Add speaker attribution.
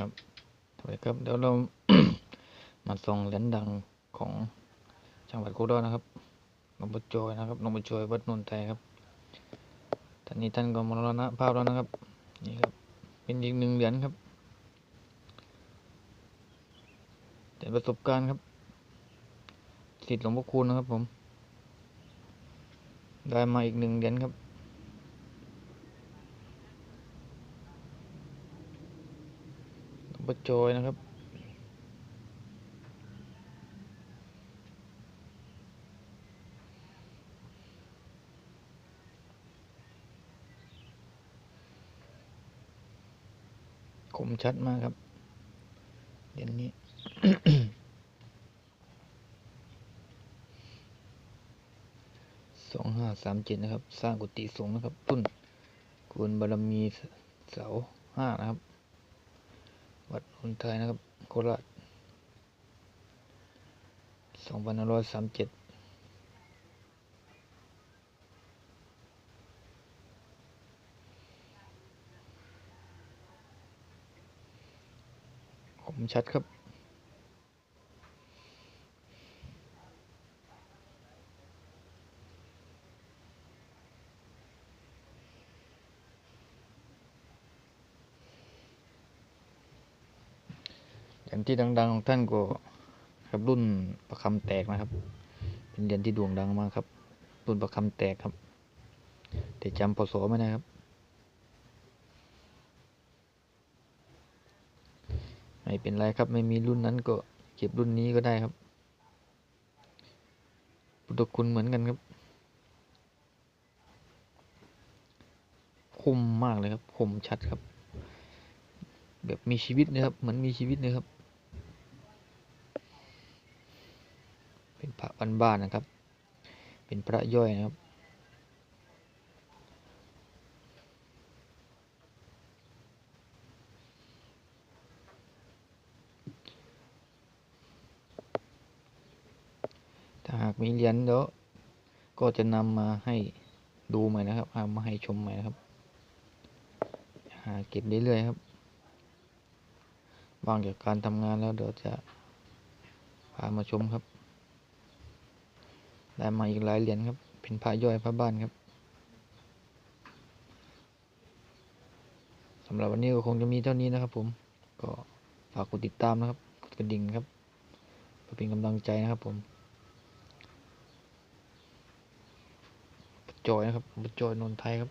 Speaker 1: ครับสวัสดีครับ เดี๋ยวเรา มาส่องเหรียญดังของจังหวัดโคราชนะครับหลวงปู่โจยนะครับหลวงปู่โจยวัดนนทไทยครับท่านนี้ท่านก็มรณภาพแล้วนะครับ นี่ครับ เป็นอีกหนึ่งเหรียญครับเหรียญประสบการณ์ครับสิทธิ์หลวงพ่อคูณนะครับผม ได้มาอีกหนึ่งเหรียญครับ หลวงปู่โจยนะครับคมชัดมากครับเหรียญนี้ สองห้าสามเจ็ดนะครับ สร้างกุฏิสงนะครับรุ่นกวนบารมีเสาห้านะครับ วัดนนไทยนะครับ โคราชสองพันห้าร้อยสามเจ็ดคมชัดครับ อย่างที่ดัง ๆ ของท่านก็ครับรุ่นประคำแตกนะครับ เป็นเหรียญที่โด่งดังมากครับ รุ่นประคำแตกครับ แต่จำพศไม่ได้ครับไม่เป็นไรครับ ไม่มีรุ่นนั้นก็เก็บรุ่นนี้ก็ได้ครับพุทธคุณเหมือนกันครับ คมมากเลยครับ คมชัดครับ แบบมีชีวิตนะครับ เหมือนมีชีวิตเลยครับ เป็นพ ระบ้านๆนะครับ เป็นพระย่อยนะครับ ถ้าหากมีเหรียญเดี๋ยวก็จะนำมาให้ดูใหม่นะครับเอามาให้ชมใหม่นะครับ หาเก็บเรื่อยๆครับว่างจากการทำงานแล้วเดี๋ยวจะพามาชมครับ ได้มาอีกหลายเหรียญครับ เป็นพระย่อยพระบ้านครับสำหรับวันนี้ก็คงจะมีเท่านี้นะครับ ผมก็ฝากกดติดตามนะครับกดกระดิ่งครับเพื่อเป็นกำลังใจนะครับ ผมจอยนะครับจอยนนทไทยครับ